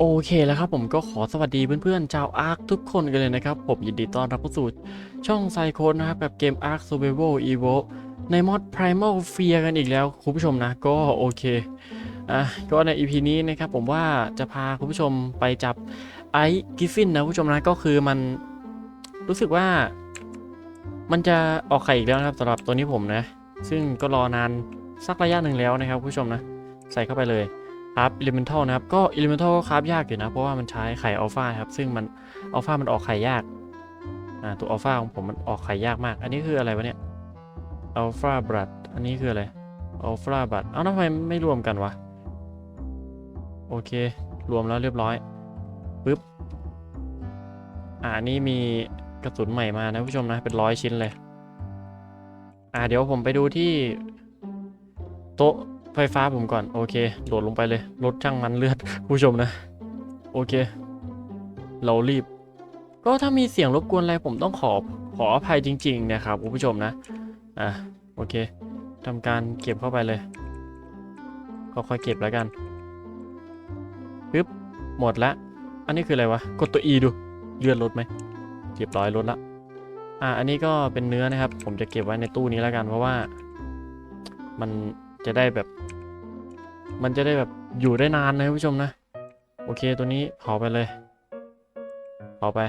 โอเคแล้วครับผมก็ขอสวัสดีเพื่อนๆชาวอาร์คทุกคนกันเลยนะครับ ผมยินดีต้อนรับเข้าสู่ช่องไซโคนนะครับกับเกม Ark Survival Evo ในมอด Primal Fear กันอีกแล้วคุณผู้ชมนะ ก็โอเคอะก็ใน EP นี้นะครับผมว่าจะพาคุณผู้ชมไปจับไอซ์กิฟฟินนะคุณผู้ชมนะ ก็คือมันรู้สึกว่ามันจะออกไข่อีกแล้วนะครับสำหรับตัวนี้ผมนะ ซึ่งก็รอนานสักระยะหนึ่งแล้วนะครับคุณผู้ชมนะ ใส่เข้าไปเลย ครับ Elemental นะครับ ก็ Elemental ก็คราฟยากอยู่นะ เพราะว่ามันใช้ไข่อัลฟาครับ ซึ่งมันอัลฟามันออกไข่ยาก อ่า ตัวอัลฟาของผมมันออกไข่ยากมาก อันนี้คืออะไรวะเนี่ยอัลฟาบลัดอันนี้คืออะไรอัลฟาบลัดเอ้าทำไมไม่รวมกันวะ โอเค รวมแล้วเรียบร้อยปึ๊บ อ่าอันนี้มีกระสุนใหม่มานะผู้ชมนะ เป็นร้อยชิ้นเลย อ่า เดี๋ยวผมไปดูที่ โต๊ะ ไฟฟ้าผมก่อนโอเคโดดลงไปเลยรถช่างมันเลือดผู้ชมนะ โอเค เรารีบ ก็ถ้ามีเสียงรบกวนอะไรผมต้องขอขออภัยจริง ๆ นะครับคุณผู้ชมนะอะโอเคทำการเก็บเข้าไปเลยค่อยๆเก็บแล้วกันปึ๊บหมดละ อันนี้คืออะไรวะกดตัว E ดูเลือดลดไหมเรียบร้อยลดละอะอันนี้ก็เป็นเนื้อนะครับ ผมจะเก็บไว้ในตู้นี้แล้วกันเพราะว่า มันจะได้แบบ มันจะได้แบบอยู่ได้นานนะผู้ชมนะ โอเคตัวนี้เผาไปเลย เผาไป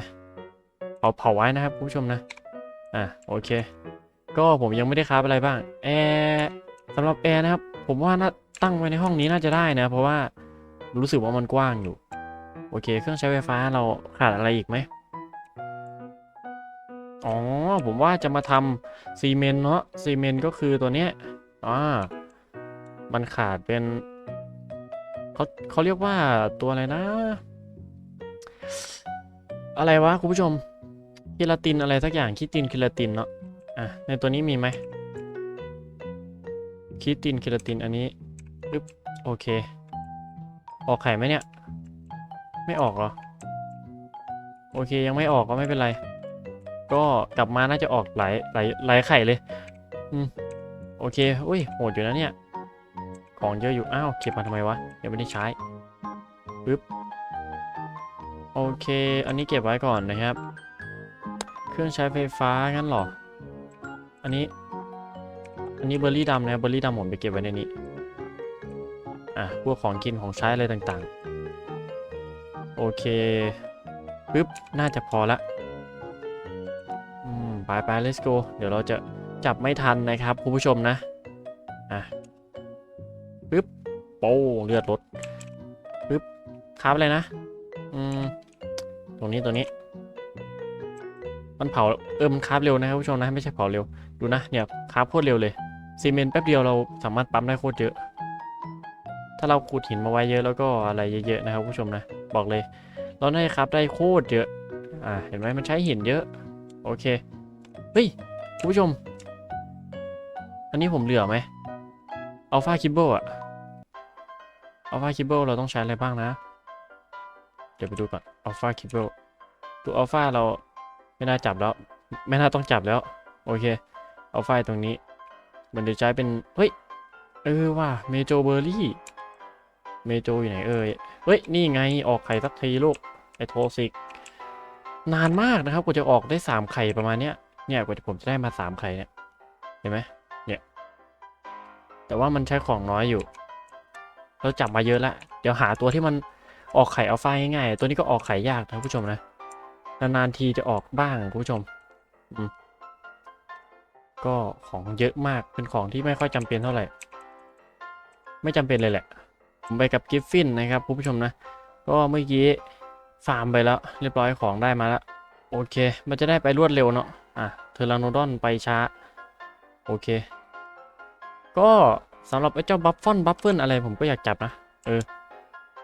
เผาเผาไว้นะครับผู้ชมนะ อะโอเค ก็ผมยังไม่ได้คราฟอะไรบ้าง แอร์สำหรับแอร์นะครับ ผมว่าน่าตั้งไว้ในห้องนี้น่าจะได้นะ เพราะว่ารู้สึกว่ามันกว้างอยู่ โอเค เครื่องใช้ไฟฟ้าเราขาดอะไรอีกไหมอ๋อ ผมว่าจะมาทำซีเมนต์เนาะซีเมนต์ก็คือตัวเนี้ยอ่ามันขาดเป็น เขาเขาเรียกว่าตัวอะไรนะ อะไรวะคุณผู้ชมเคลาตินอะไรสักอย่างคิตินเคลาตินเนาะอะในตัวนี้มีไหมคิตินเคลาตินอันนี้ปึ๊บโอเค ออกไข่ไหมเนี่ย ไม่ออกเหรอ โอเคยังไม่ออกก็ไม่เป็นไร ก็กลับมาน่าจะออกหลายหลายหลายไข่เลย อืม โอเค อุ้ยโหดอยู่นะเนี่ย ของเยอะอยู่ อ้าว เก็บมาทำไมวะ ยังไม่ได้ใช้ปึ๊บ โอเค อันนี้เก็บไว้ก่อนนะครับ เครื่องใช้ไฟฟ้างั้นหรอ อันนี้ อันนี้เบอร์รี่ดำนะเบอร์รี่ดำผมไปเก็บไว้ในนี้ อะ พวกของกินของใช้อะไรต่างๆ โอเคปึ๊บ น่าจะพอละ อืม ไปไป let's go เดี๋ยวเราจะจับไม่ทันนะครับคุณผู้ชมนะ ป้เลือดลดปึ๊บคราบอะไรนะ อืม ตรงนี้ตรงนี้ มันเผาเออมันคราบเร็วนะครับผู้ชมนะไม่ใช่เผาเร็ว ดูนะเนี่ยคราบโคตรเร็วเลยซีเมนต์แป๊บเดียวเราสามารถปั๊มได้โคตรเยอะ ถ้าเราขุดหินมาไว้เยอะแล้วก็อะไรเยอะๆนะครับผู้ชมนะ บอกเลย เราได้ครับได้โคตรเยอะ อ่า เห็นไหมมันใช้หินเยอะ โอเค เฮ้ยผู้ชม อันนี้ผมเหลือไหมอัลฟาคิบเบิลอะ อัลฟาคิบเบิลเราต้องใช้อะไรบ้างนะ เดี๋ยวไปดูก่อนอัลฟาคิบเบิลตัวอัลฟาเราไม่น่าจับแล้ว ไม่น่าต้องจับแล้ว โอเคอัลฟาตรงนี้ มันจะใช้เป็น เฮ้ย เออว่าเมโจเบอร์รี่ เมโจอยู่ไหนเอ่ย เฮ้ย นี่ไงออกไข่สักทีลูก ไอโทซิก นานมากนะครับกว่าจะออกได้ 3 ไข่ประมาณเนี้ย เนี่ยกว่าผมจะได้มา 3 ไข่เนี่ย เห็นไหมเนี่ย แต่ว่ามันใช้ของน้อยอยู่ เราจับมาเยอะแล้วเดี๋ยวหาตัวที่มันออกไข่อัลฟาง่ายๆตัวนี้ก็ออกไข่ยากนะผู้ชมนะนานๆทีจะออกบ้างคุณผู้ชมอืมก็ของเยอะมากเป็นของที่ไม่ค่อยจำเป็นเท่าไหร่ ไม่จำเป็นเลยแหละ ผมไปกับกิฟฟินนะครับคุณผู้ชมนะ ก็เมื่อกี้ฟาร์มไปแล้ว เรียบร้อยของได้มาแล้ว โอเค มันจะได้ไปรวดเร็วเนาะอะเทอร์ราโนดอนไปช้า โอเค ก็ สำหรับไอ้เจ้าบัฟฟอนบัฟเฟิลอะไรผมก็อยากจับนะ เออ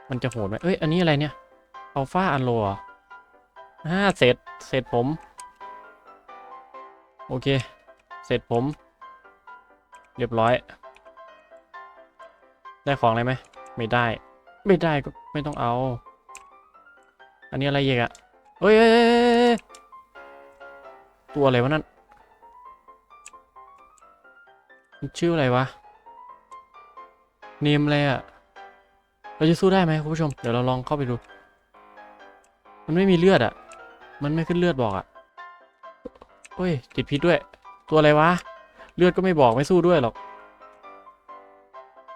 มันจะโหดไหมเอ้ย อันนี้อะไรเนี่ยอัลฟาอันโลอะอ่าเสร็จเสร็จผม โอเค เสร็จผม เรียบร้อย ได้ของอะไรไหม ไม่ได้ ไม่ได้ก็ไม่ต้องเอา อันนี้อะไรอีกอะเฮ้ยเฮ้ยตัวอะไรวะนั่น ชื่ออะไรวะ เนมอะไรอะเราจะสู้ได้ไหมคุณผู้ชม เดี๋ยวเราลองเข้าไปดู มันไม่มีเลือดอะมันไม่ขึ้นเลือดบอกอะเฮ้ย ติดพิษด้วย ตัวอะไรวะ เลือดก็ไม่บอกไม่สู้ด้วยหรอก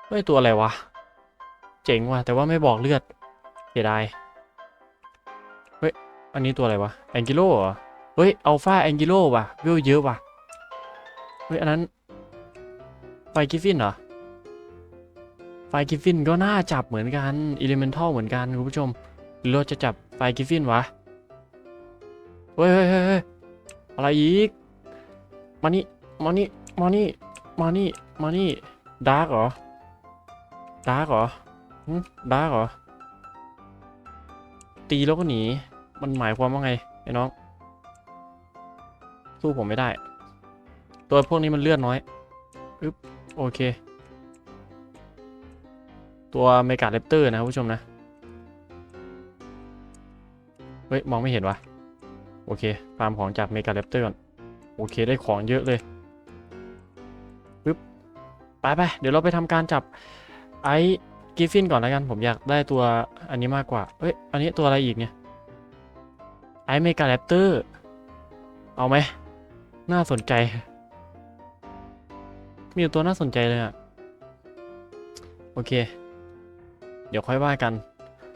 เฮ้ยตัวอะไรวะ เจ๋งว่ะแต่ว่าไม่บอกเลือดเสียดายเฮ้ย อันนี้ตัวอะไรวะแองกิโลเหรอ เฮ้ยอัลฟาแองกิโลว่ะเวลเยอะว่ะ เฮ้ย อันนั้นไฟกิฟฟินเหรอ ไฟกิฟฟินก็น่าจับเหมือนกันอิเลเมนทัลเหมือนกันคุณผู้ชมหรือเราจะจับไฟกิฟฟินวะเฮ้ยเฮ้ยเฮ้ยอะไรอีก มานี่ มานี่ มานี่ มานี่ มานี่ ดาร์กเหรอ ดาร์กเหรอหึดาร์กเหรอ ตีแล้วก็หนี มันหมายความว่าไงไอ้น้อง สู้ผมไม่ได้ ตัวพวกนี้มันเลือดน้อย อึ๊บ โอเค ตัวเมกาเลปเตอร์นะผู้ชมนะ เฮ้ย มองไม่เห็นวะโอเคฟาร์มของจากเมกาเลปเตอร์ก่อน โอเคได้ของเยอะเลยปึ๊บไปไปเดี๋ยวเราไปทำการจับไอ้กิฟฟินก่อนแล้วกัน ผมอยากได้ตัวอันนี้มากกว่า เอ้ย อันนี้ตัวอะไรอีกเนี่ย ไอ้เมกาแรปเตอร์ เอาไหม น่าสนใจ มีตัวน่าสนใจเลยอะโอเค เดี๋ยวค่อยว่ากัน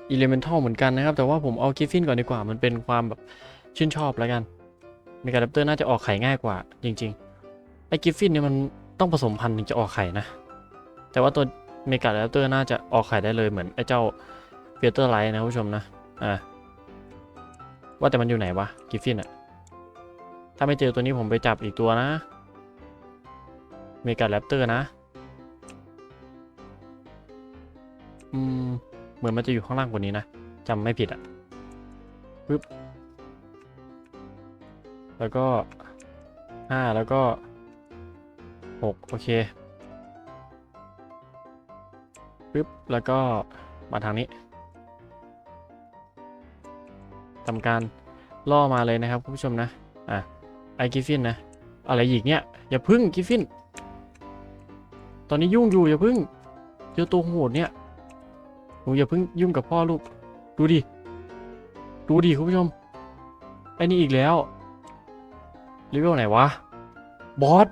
อิเลเมนทัลเหมือนกันนะครับ แต่ว่าผมเอากิฟฟินก่อนดีกว่า มันเป็นความแบบชื่นชอบแล้วกันเมกาแรปเตอร์น่าจะออกไข่ง่ายกว่า จริงๆไอ้กิฟฟินเนี่ยมันต้องผสมพันธุ์ถึงจะออกไข่นะ แต่ว่าตัวเมกาแรปเตอร์น่าจะออกไข่ได้เลยเหมือนไอ้เจ้าเฟียเตอร์ไลท์นะผู้ชมนะอ่าว่าแต่มันอยู่ไหนวะกิฟฟินอะถ้าไม่เจอตัวนี้ผมไปจับอีกตัวนะเมกาแรปเตอร์นะ อืมเหมือนมันจะอยู่ข้างล่างกว่านี้นะจำไม่ผิดอะปึ๊บแล้วก็ห้าแล้วก็หกโอเคปึ๊บแล้วก็มาทางนี้ทำการล่อมาเลยนะครับคุณผู้ชมนะอะไอกิฟฟินนะอะไรอีกเนี่ยอย่าพึ่งกิฟฟินตอนนี้ยุ่งอยู่อย่าพึ่งเจอตัวโหดเนี่ย หนูอย่าเพึ่งยุ่งกับพ่อลูก ดูดิ ดูดิคุณผู้ชม ไอ้นี่อีกแล้วเลเวลไหนวะ บอส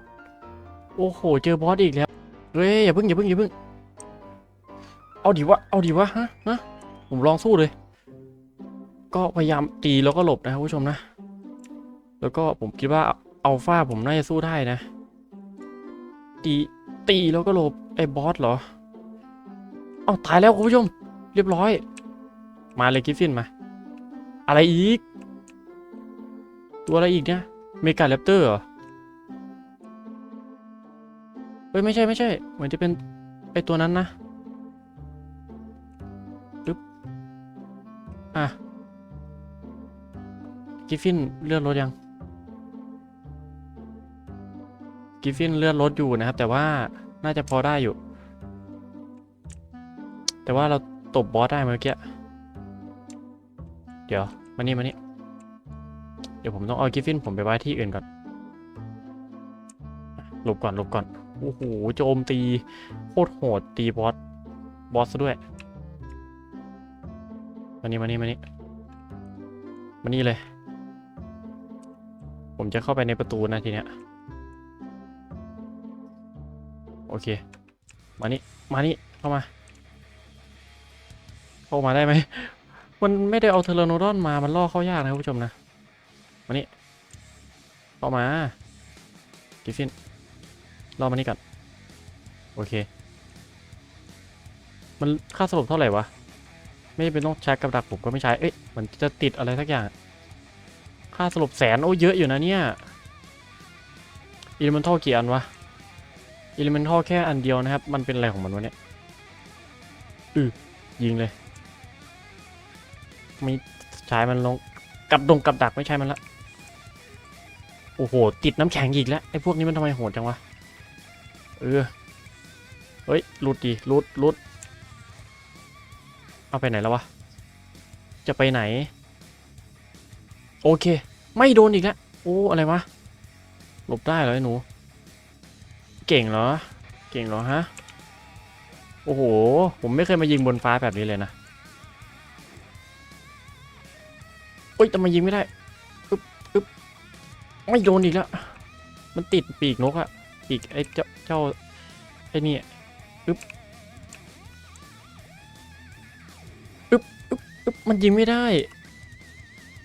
โอ้โห เจอบอสอีกแล้ว เฮ้ย อย่าเพึ่งอย่าเพึ่งอย่าเพึ่ง เอาดิวะ เอาดิวะฮะฮะผมลองสู้เลย ก็พยายามตีแล้วก็หลบนะครับผู้ชมนะ แล้วก็ผมคิดว่าอัลฟาผมน่าจะสู้ได้นะ ตีตีแล้วก็หลบไอ้บอสเหรอ เอาตายแล้วคุณผู้ชม เรียบร้อย มาเลยกิฟฟินมา อะไรอีก ตัวอะไรอีกเนี่ยเมกาแรปเตอร์เหรอเฮ้ยไม่ใช่ไม่ใช่ เหมือนจะเป็นไอตัวนั้นนะปึ๊บอะกิฟฟินเลื่อดลดยัง กิฟฟินเลื่อดลดอยู่นะครับ แต่ว่าน่าจะพอได้อยู่ แต่ว่าเราตบบอสได้เมื่อกี้ เดี๋ยว มานี่มานี่ เดี๋ยวผมต้องเอากิฟฟินผมไปไว้ที่อื่นก่อน หลบก่อนหลบก่อน โอ้โห โจมตี โคตรโหดตีบอส บอสซะด้วย มานี่มานี่มานี่มานี่เลย ผมจะเข้าไปในประตูนะทีเนี้ย โอเค มานี่ มานี่ เข้ามา เข้ามาได้ไหม มันไม่ได้เอาเทอร์โนดอนมา มันล่อเข้ายากนะครับผู้ชมนะมานี่เข้ามากิฟฟินรอมานี่ก่อนโอเค มันค่าสลบเท่าไหร่วะ ไม่เป็นต้องใช้กับดักผมก็ไม่ใช้ เอ้ย มันจะติดอะไรสักอย่าง ค่าสลบแสน โอ้เยอะอยู่นะเนี่ยอิเลเมนทัลกี่อันวะอิเลเมนทัลแค่อันเดียวนะครับ มันเป็นอะไรของมันวะเนี่ยอือยิงเลย มีใช้มันลงกับดงกับดักไม่ใช่มันละ โอ้โห ติดน้ำแข็งอีกแล้วไอ้พวกนี้มันทำไมโหดจังวะ เออ เฮ้ยลุดดิลุดลุดเอาไปไหนแล้ววะ จะไปไหน โอเค ไม่โดนอีกแล้ว โอ้ อะไรวะ หลบได้เหรอไอ้หนู เก่งเหรอ เก่งเหรอฮะ โอ้โห ผมไม่เคยมายิงบนฟ้าแบบนี้เลยนะ เอ้ยทำไมยิงไม่ได้อึ๊บอึ๊บไม่โดนอีกแล้วมันติดปีกนกอะปีกไอ้เจ้าเจ้าไอ้นี่อึ๊บอึ๊บอึ๊บอึ๊บมันยิงไม่ได้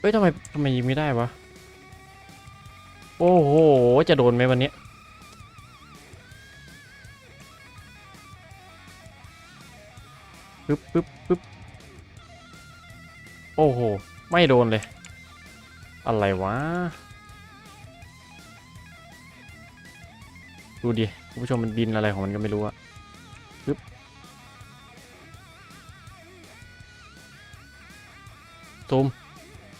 เอ้ยทำไมทำไมยิงไม่ได้วะโอ้โห จะโดนไหมวันนี้ ปึ๊บปึ๊บปึ๊บโอ้โห ไม่โดนเลย อะไรวะ ดูดิ คุณผู้ชมมันบินอะไรของมันก็ไม่รู้อะปึ๊บซูม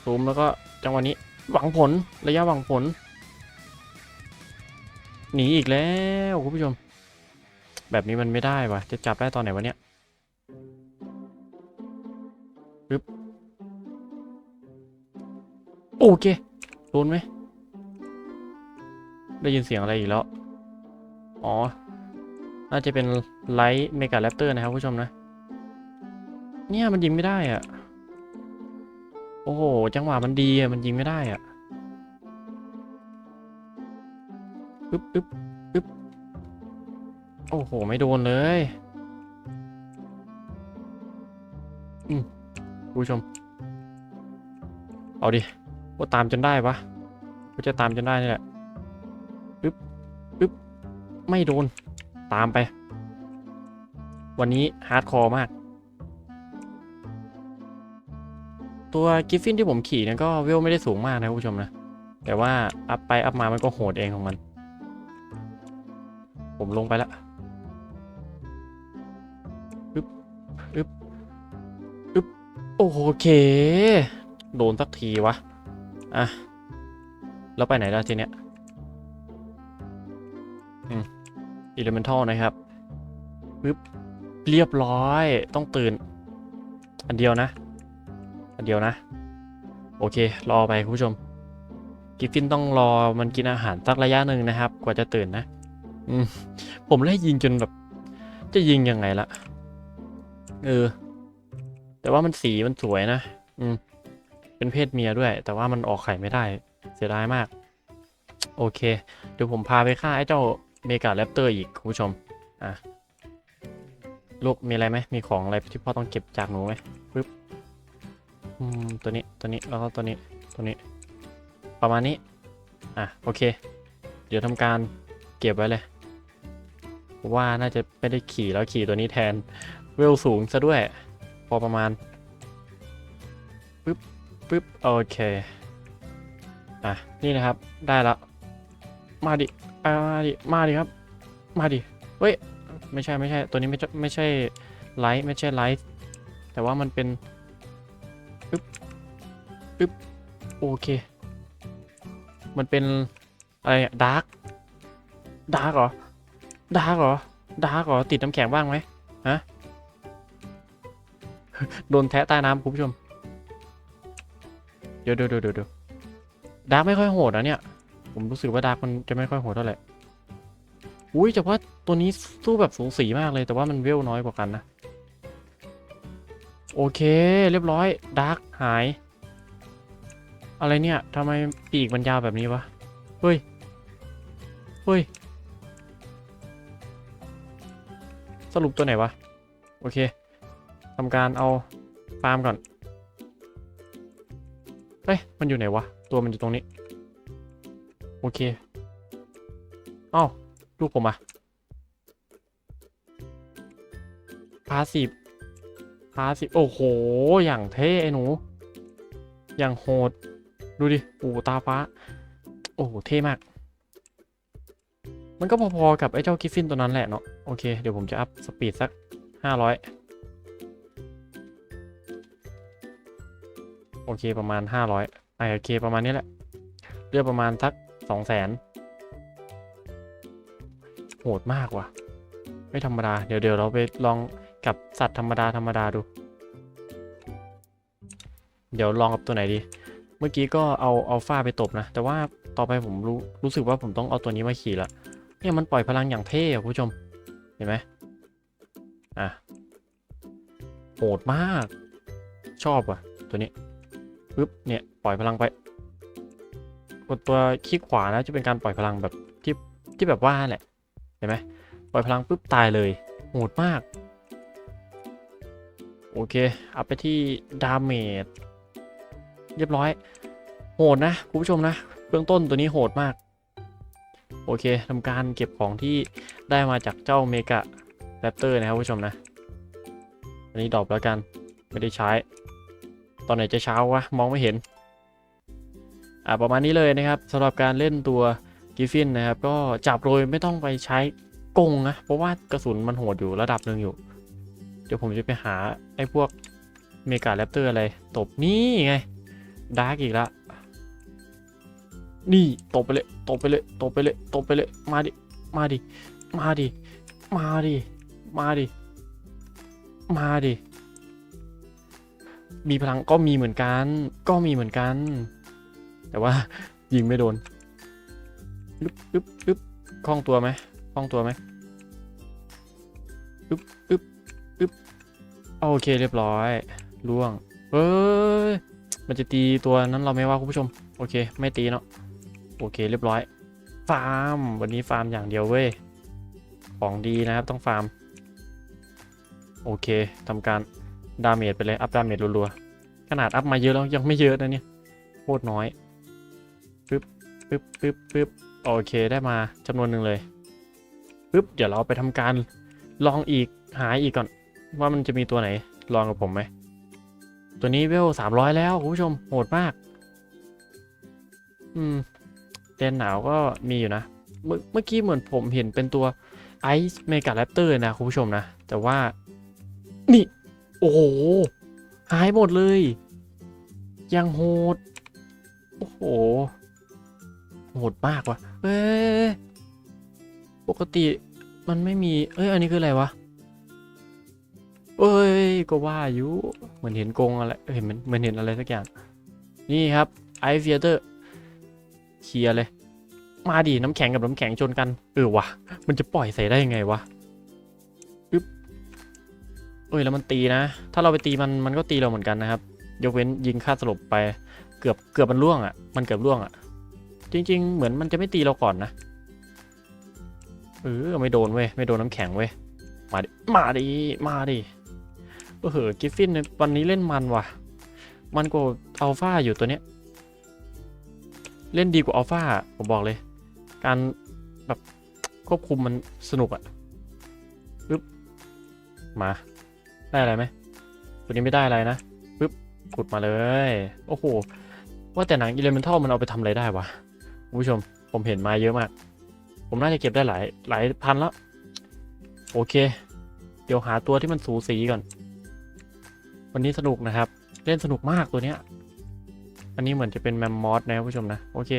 ซูมแล้วก็จังหวะนี้ หวังผล ระยะหวังผล หนีอีกแล้ว คุณผู้ชม แบบนี้มันไม่ได้วะจะจับได้ตอนไหนวะเนี่ย โอเคโดนไหมได้ยินเสียงอะไรอีกแล้ว อ๋อ น่าจะเป็นไลท์เมกาแรปเตอร์นะครับผู้ชมนะ เนี่ยมันยิงไม่ได้อะโอ้โห จังหวะมันดีอะมันยิงไม่ได้อะปึ๊บปึ๊บปึ๊บโอ้โห ไม่โดนเลยอืมผู้ชม เอาดิ ว่าตามจนได้ปะว่าจะตามจนได้นี่แหละปึ๊บปึ๊บไม่โดน ตามไป วันนี้ฮาร์ดคอร์มาก ตัวกิฟฟินที่ผมขี่เนี่ยก็เวลไม่ได้สูงมากนะคุณผู้ชมนะ แต่ว่าอัพไปอัพมามันก็โหดเองของมัน ผมลงไปละปึ๊บปึ๊บปึ๊บโอเค โดนสักทีวะ อะแล้วไปไหนแล้วทีเนี้ยอืมอิเลเมนทัลนะครับปึ๊บเรียบร้อยต้องตื่น อันเดียวนะ อันเดียวนะ โอเค รอไปคุณผู้ชม กิฟฟินต้องรอมันกินอาหารสักระยะหนึ่งนะครับ กว่าจะตื่นนะ อืมผมไล่ยิงจนแบบ จะยิงยังไงละเออแต่ว่ามันสีมันสวยนะ อืม เป็นเพศเมียด้วย แต่ว่ามันออกไข่ไม่ได้ เสียดายมาก โอเค เดี๋ยวผมพาไปฆ่าไอ้เจ้าเมกาแรปเตอร์อีกคุณผู้ชม อะ ลูกมีอะไรไหมมีของอะไรที่พ่อต้องเก็บจากหนูไหมปึ๊บอืมตัวนี้ ตัวนี้ แล้วก็ตัวนี้ ตัวนี้ ประมาณนี้ อะ โอเค เดี๋ยวทำการเก็บไว้เลย ว่าน่าจะไม่ได้ขี่แล้วขี่ตัวนี้แทน เวลสูงซะด้วย พอประมาณปึ๊บ ปึ๊บโอเคอะนี่นะครับได้แล้วมาดิมาดิมาดิครับ มาดิเฮ้ยไม่ใช่ไม่ใช่ตัวนี้ไม่ใช่ไม่ใช่ไลท์ไม่ใช่ไลท์แต่ว่ามันเป็นปึ๊บปึ๊บโอเค มันเป็นอะไรดาร์กดาร์กเหรอดาร์กเหรอดาร์กเหรอติดน้ำแข็งบ้างไหมฮะโดนแทะใต้น้ำคุณผู้ชม เดี๋ยวเดี๋ยวเดี๋ยวเดี๋ยวดาร์กไม่ค่อยโหดนะเนี่ย ผมรู้สึกว่าดาร์กมันจะไม่ค่อยโหดเท่าไหร่อุ้ยแต่ว่าตัวนี้สู้แบบสูสีมากเลยแต่ว่ามันเวลน้อยกว่ากันนะ โอเค เรียบร้อยดาร์กหาย อะไรเนี่ยทำไมปีกมันยาวแบบนี้วะ เฮ้ย เฮ้ย สรุปตัวไหนวะ โอเคทำการเอาฟาร์มก่อน เอ้ย มันอยู่ไหนวะ ตัวมันอยู่ตรงนี้ โอเคเอ้าลูกผมอะพาสีพาสีโอ้โห อย่างเท่ไอ้หนู อย่างโหด ดูดิ โอ้ตาฟ้า โอ้โหเท่มาก มันก็พอๆกับไอ้เจ้ากิฟฟินตัวนั้นแหละเนาะ โอเค เดี๋ยวผมจะอัพสปีดสักห้าร้อย โอเคประมาณห้าร้อยไอโอเคประมาณนี้แหละเลือกประมาณสักสองแสนโหดมากว่ะ ไม่ธรรมดา เดี๋ยวเดี๋ยวเราไปลองกับสัตว์ธรรมดาธรรมดาดู เดี๋ยวลองกับตัวไหนดี เมื่อกี้ก็เอาอัลฟาไปตบนะ แต่ว่าต่อไปผมรู้รู้สึกว่าผมต้องเอาตัวนี้มาขี่ละเนี่ยมันปล่อยพลังอย่างเท่อะคุณผู้ชม เห็นไหมอะโหดมาก ชอบว่ะ ตัวนี้ ปึ๊บเนี่ยปล่อยพลังไป กดตัวคลิกขวานะจะเป็นการปล่อยพลังแบบที่ที่แบบว่าแหละเห็นไหมปล่อยพลังปุ๊บตายเลยโหดมาก โอเคเอาไปที่ดาเมจเรียบร้อย โหดนะคุณผู้ชมนะ เบื้องต้นตัวนี้โหดมาก โอเคทำการเก็บของที่ได้มาจากเจ้าเมกะแรปเตอร์นะครับคุณผู้ชมนะ อันนี้ดรอปแล้วกัน ไม่ได้ใช้ ตอนไหนจะเช้าวะ มองไม่เห็น อ่าประมาณนี้เลยนะครับสำหรับการเล่นตัวกิฟฟินนะครับ ก็จับโดยไม่ต้องไปใช้กงนะ เพราะว่ากระสุนมันโหดอยู่ระดับหนึ่งอยู่ เดี๋ยวผมจะไปหาไอ้พวกเมกาแรปเตอร์อะไร ตบนี่ไงดาร์กอีกแล้วนี่ตบไปเลยตบไปเลยตบไปเลยตบไปเลยมาดิมาดิมาดิมาดิมาดิมาดิ มีพลังก็มีเหมือนกัน ก็มีเหมือนกัน แต่ว่ายิงไม่โดนปึ๊บปึ๊บปึ๊บคล่องตัวไหมคล่องตัวไหมปึ๊บปึ๊บปึ๊บโอเคเรียบร้อยล่วงเฮ้ยมันจะตีตัวนั้นเราไหม่ว่าคุณผู้ชม โอเค ไม่ตีเนาะโอเคเรียบร้อย ฟาร์ม วันนี้ฟาร์มอย่างเดียวเว้ยของดีนะครับต้องฟาร์ม โอเคทำการ ดาเมจไปเลย อัพดาเมจรัวๆ ขนาดอัพมาเยอะแล้วยังไม่เยอะนะเนี่ย โคตรน้อย ปึ๊บ ปึ๊บ ปึ๊บ ปึ๊บ โอเคได้มาจำนวนหนึ่งเลย ปึ๊บ เดี๋ยวเราไปทำการลองอีกหาอีกก่อน ว่ามันจะมีตัวไหน ลองกับผมไหม ตัวนี้เวลสามร้อยแล้วคุณผู้ชม โหดมาก อืมเดนหนาวก็มีอยู่นะเมื่อเมื่อกี้เหมือนผมเห็นเป็นตัวไอซ์เมกาแรปเตอร์นะคุณผู้ชมนะ แต่ว่า นี่ โอ้โห หายหมดเลย ยังโหด โอ้โห โหดมากว่ะเอ้ยปกติมันไม่มี เอ้ย อันนี้คืออะไรวะ เอ้ย ก็ว่าอยู่ เหมือนเห็นกงอะไร เห็นมันเหมือนเห็นอะไรสักอย่าง นี่ครับไอเฟียเตอร์เคลียร์เลย มาดิน้ำแข็งกับน้ำแข็งชนกัน เออวะมันจะปล่อยใส่ได้ยังไงวะ เอ้ยแล้วมันตีนะ ถ้าเราไปตีมันมันก็ตีเราเหมือนกันนะครับ ยกเว้นยิงค่าสลบไป เกือบเกือบมันล่วงอะ่ะ มันเกือบล่วงอะ่ะ จริง ๆ เหมือนมันจะไม่ตีเราก่อนนะ เออไม่โดนเว้ยไม่โดนน้ำแข็งเว้ย มาดิ มาดิ มาดิเออกิฟฟินเนี่ยวันนี้เล่นมันว่ะ มันกว่าอัลฟาอยู่ตัวเนี้ย เล่นดีกว่าอัลฟาผมบอกเลย การแบบควบคุมมันสนุกอะปึ๊บมา ได้อะไรไหมตัวนี้ไม่ได้อะไรนะปึ๊บขุดมาเลย โอ้โห ว่าแต่หนังอิเลเมนทัลมันเอาไปทำอะไรได้วะคุณผู้ชม ผมเห็นมาเยอะมาก ผมน่าจะเก็บได้หลายหลายพันแล้ว โอเค เดี๋ยวหาตัวที่มันสูสีก่อน วันนี้สนุกนะครับ เล่นสนุกมากตัวเนี้ย อันนี้เหมือนจะเป็นแมมมอสนะคุณผู้ชมนะ โอเค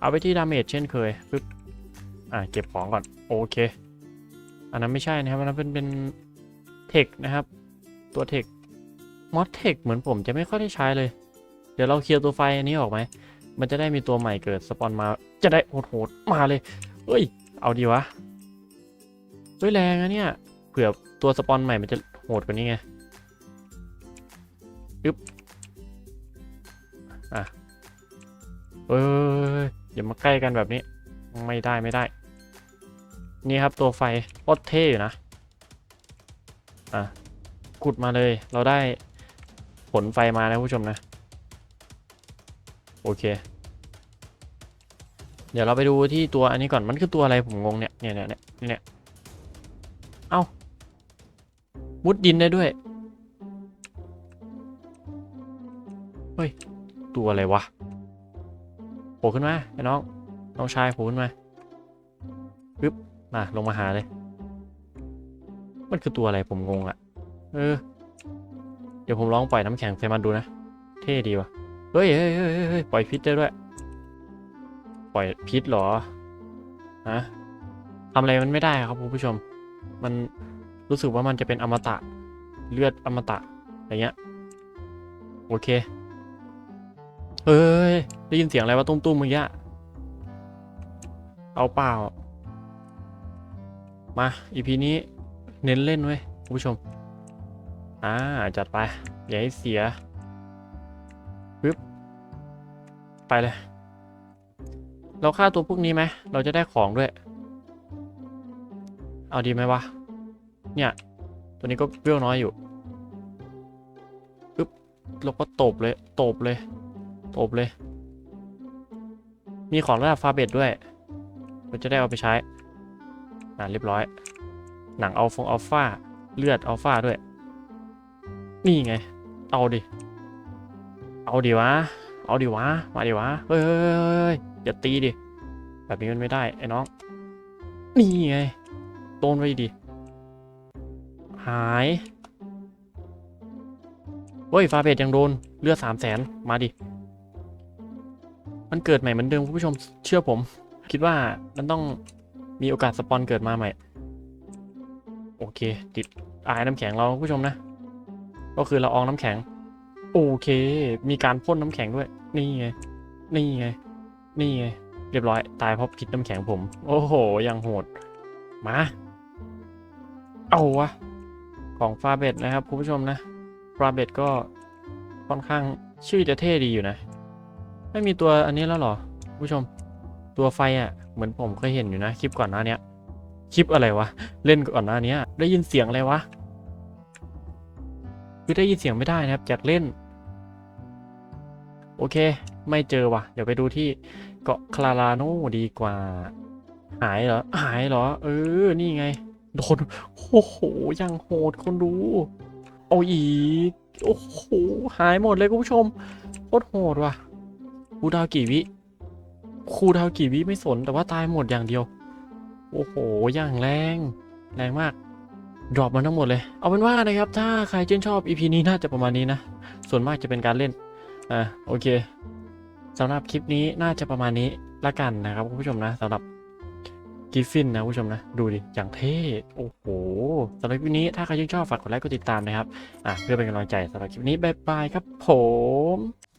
เอาไปที่ดาเมจเช่นเคยปึ๊บ อ่าเก็บของก่อน โอเค อันนั้นไม่ใช่นะครับ อันนั้นเป็นเป็นเทคนะครับ ตัวเทคมอสเทคเหมือนผมจะไม่ค่อยได้ใช้เลย เดี๋ยวเราเคลียร์ตัวไฟอันนี้ออกไหม มันจะได้มีตัวใหม่เกิดสปอนมา จะได้โหดๆมาเลย เฮ้ย เอาดีวะเฮ้ยแรงอะเนี่ย เผื่อตัวสปอนใหม่มันจะโหดกว่านี้ไงอึ๊บ อะเอ้ยอย่ามาใกล้กันแบบนี้ ไม่ได้ไม่ได้ นี่ครับตัวไฟโคตรเท่อยู่นะ อะ ขุดมาเลย เราได้ผลไฟมานะผู้ชมนะ โอเค เดี๋ยวเราไปดูที่ตัวอันนี้ก่อนมันคือตัวอะไรผมงงเนี่ยเนี่ยเนี่ยเนี่ยเนี่ยเอ้ามุดดินได้ด้วยเฮ้ยตัวอะไรวะโผล่ขึ้นมาไอ้น้องน้องชายโผล่ขึ้นมาปึ๊บมาลงมาหาเลย มันคือตัวอะไรผมงงอะ่ะ เออ เดี๋ยวผมลองปล่อยน้ำแข็งใส่มันดูนะ เท่ดีวะเฮ้ยเฮ้ยเฮ้ยเฮ้ยปล่อยพิษได้ด้วย ปล่อยพิษเหรอ ฮะทำอะไรมันไม่ได้ครับคุณผู้ชม มันรู้สึกว่ามันจะเป็นอมตะ เลือดอมตะ อะไรเงี้ย โอเค เฮ้ย ได้ยินเสียงอะไรวะตุ้มๆเมื่อกี้เอาเปล่า มา อีพีนี้เน้นเล่นเว้ยคุณผู้ชม อ่า จัดไป อย่าให้เสียปึ๊บ ไปเลย เราฆ่าตัวพวกนี้ไหม เราจะได้ของด้วย เอาดีไหมวะ เนี่ย ตัวนี้ก็เวน้อยอยู่ปึ๊บเราก็ตบเลย ตบเลย ตบเลย มีของระดับฟาเบตด้วย เราจะได้เอาไปใช้ อ่าเรียบร้อย หนังอัลฟงอัลฟาเลือดอัลฟาด้วย นี่ไง เอาดิ เอาดิวะ เอาดิวะ มาดิวะเฮ้ยเฮ้ยเฮ้ยเฮ้ยอย่าตีดิ แบบนี้มันไม่ได้ไอ้น้อง นี่ไง โดนไปดิ หาย เฮ้ย ฟาเบตยังโดน เลือดสามแสน มาดิ มันเกิดใหม่เหมือนเดิมคุณผู้ชม เชื่อผม คิดว่ามันต้องมีโอกาสสปอนเกิดมาใหม่ โอเค ติดอายน้ำแข็งเราคุณผู้ชมนะ ก็คือเราอองน้ำแข็ง โอเค มีการพ่นน้ำแข็งด้วย นี่ไง นี่ไง นี่ไง เรียบร้อย ตายเพราะพิษน้ำแข็งผม โอ้โห ยังโหด มา เอาวะ ของฟาเบตนะครับคุณผู้ชมนะ ฟาเบตก็ค่อนข้างชื่อจะเท่ดีอยู่นะ ไม่มีตัวอันนี้แล้วหรอคุณผู้ชม ตัวไฟอะ่ะ เหมือนผมเคยเห็นอยู่นะ คลิปก่อนหน้าเนี้ยคลิปอะไรวะ เล่นก่อนหน้าเนี้ยได้ยินเสียงอะไรวะ คือได้ยินเสียงไม่ได้นะครับจากเล่น โอเค ไม่เจอว่ะ เดี๋ยวไปดูที่เกาะคลาราโนดีกว่า หายเหรอ หายเหรอ เออ นี่ไง โดน โอ้โห ยังโหดคนดู เอาอีก โอ้โห หายหมดเลยคุณผู้ชมโคตรโหดว่ะครูดาวกี่วิครูดาวกี่วิไม่สนแต่ว่าตายหมดอย่างเดียว โอ้โห อย่างแรง แรงมาก ดรอปมันทั้งหมดเลย เอาเป็นว่านะครับ ถ้าใครชื่นชอบ EP นี้น่าจะประมาณนี้นะ ส่วนมากจะเป็นการเล่น อ่าโอเคสำหรับคลิปนี้น่าจะประมาณนี้ละกันนะครับคุณผู้ชมนะสำหรับกิฟฟินนะคุณผู้ชมนะ ดูดิ อย่างเท่ โอ้โหสำหรับคลิปนี้ถ้าใครชื่นชอบฝากกดไลค์กดติดตามนะครับ อะเพื่อเป็นกำลังใจสำหรับคลิปนี้ บ๊ายบายครับผม